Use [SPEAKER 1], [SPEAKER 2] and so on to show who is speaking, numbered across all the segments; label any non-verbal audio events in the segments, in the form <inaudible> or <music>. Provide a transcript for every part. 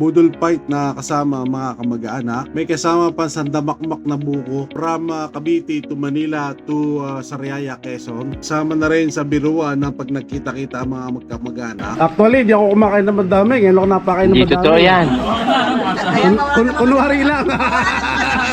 [SPEAKER 1] budol fight na kasama ang mga kamag-anak. May kasama pa sandamakmak na buko from uh, Cavite to Manila to uh, Sariaya, Quezon. Kasama na rin sa biruan ng pag nagkita-kita ang mga magkamag-anak. Actually, di ako kumakain ng madami. Ngayon ako napakain ng
[SPEAKER 2] Hindi totoo yan.
[SPEAKER 1] Kun, kun, kunwari lang. <laughs>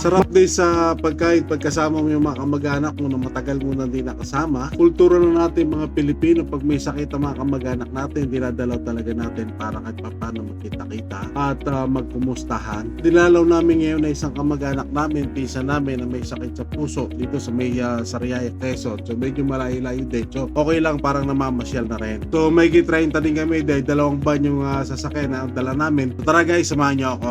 [SPEAKER 1] Sarap din sa pagkain pagkasama mo yung mga kamag-anak mo na matagal mo na hindi nakasama. Kultura na natin mga Pilipino pag may sakit ang mga kamag-anak natin, dinadalaw talaga natin para kahit paano magkita-kita at uh, magkumustahan. Dinalaw namin ngayon na isang kamag-anak namin, pisa namin na may sakit sa puso dito sa may uh, Sariaya, Quezon. So medyo malayo-layo din. So okay lang parang namamasyal na rin. So may gitrain din kami dahil dalawang ban yung uh, sasakyan na ang dala namin. So, tara guys, samahan niyo ako.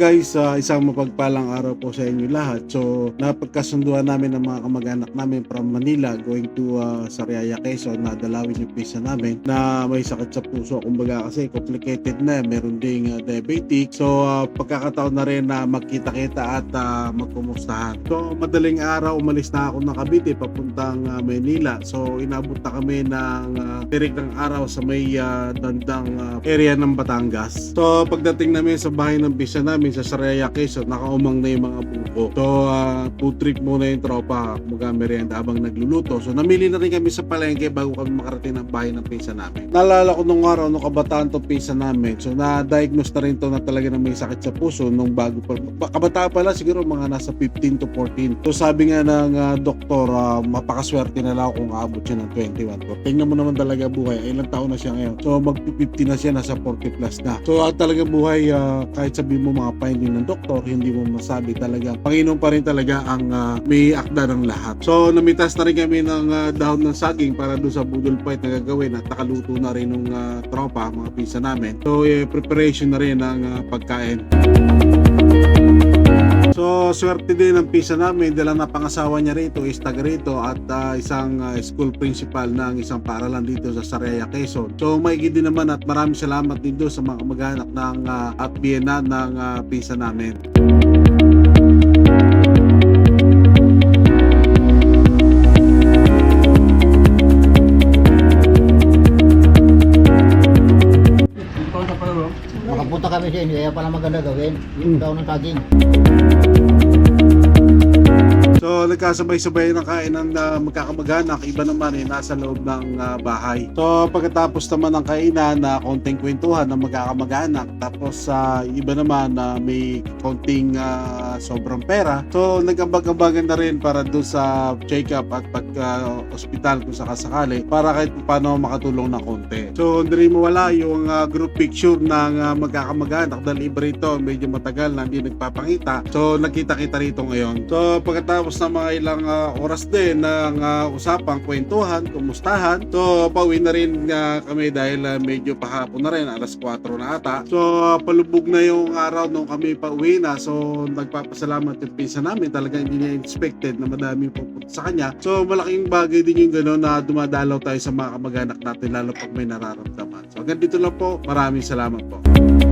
[SPEAKER 1] Guys, uh, isang mapagpalang araw po sa inyo lahat. So, napagkasunduan namin ng mga kamag-anak namin from Manila going to uh, Sariaya, Quezon na dalawin yung pisa namin na may sakit sa puso. Kumbaga kasi complicated na, meron ding uh, diabetic. So, uh, pagkakataon na rin na magkita-kita at uh, magkumustahan. So, madaling araw umalis na ako ng Cavite papuntang uh, Manila. So, inabot na kami ng uh, tirik ng araw sa may uh, dandang uh, area ng Batangas. So, pagdating namin sa bahay ng pisa namin sa Sariaya, Quezon, nakaumang na yung mga buko. So, uh, food trip muna yung tropa, mga merienda habang nagluluto. So, namili na rin kami sa palengke bago kami makarating ng bahay ng pisa namin. Naalala ko nung araw, nung kabataan to pisa namin. So, na-diagnose na rin to na talaga na may sakit sa puso nung bago pa. ba- Kabataan pala siguro mga nasa 15 to 14. So, sabi nga ng uh, doktor, uh, mapakaswerte na lang kung aabot siya ng 21. So, tingnan mo naman talaga buhay. Ilang taon na siya ngayon. So, mag-50 na siya, nasa 40 plus na. So, uh, talaga buhay, uh, kahit sabihin mo mga finding ng doktor, hindi mo masabi talaga. Panginoon pa rin talaga ang uh, may akda ng lahat. So, namitas na rin kami ng uh, dahon ng saging para doon sa budol fight na gagawin at nakaluto na rin ng uh, tropa, mga pisa namin. So, eh, preparation na rin ng uh, pagkain. So, swerte din ang pisa namin dahil ang napangasawa niya rito is taga rito at ah, isang ah, school principal ng isang paaralan dito sa Sariaya, Quezon. So, maigi din naman at maraming salamat din doon sa mga kamag-anak ng ah, at biyena ng ah, pisa namin.
[SPEAKER 3] Kami sa inyo, kaya pala maganda gawin. Yung daw ng saging.
[SPEAKER 1] Nagkasabay-sabay ng kain ng uh, magkakamag-anak. Iba naman eh, nasa loob ng ah, bahay. So, pagkatapos naman ng kainan na konting kwentuhan ng magkakamag-anak. Tapos, sa iba naman na may konting ah, sobrang pera. So, nag-ambag-ambagan na rin para doon sa check-up at pag-hospital kung sakasakali para kahit paano makatulong ng konti. So, hindi rin mawala yung ah, group picture ng uh, magkakamag-anak dahil iba rito medyo matagal na hindi nagpapangita. So, nakita-kita rito ngayon. So, pagkatapos ng mga ilang ah, oras din ng ah, usapang kwentuhan, kumustahan. So, pauwi na rin ah, kami dahil ah, medyo pahapon na rin, alas 4 na ata. So, palubog na yung araw nung kami pauwi na. So, nagpapasalamat yung pinsa namin. Talagang hindi niya expected na madami pupunta sa kanya. So, malaking bagay din yung gano'n na dumadalaw tayo sa mga kamag-anak natin lalo pag may nararamdaman. So, hanggang dito lang po. Maraming salamat po.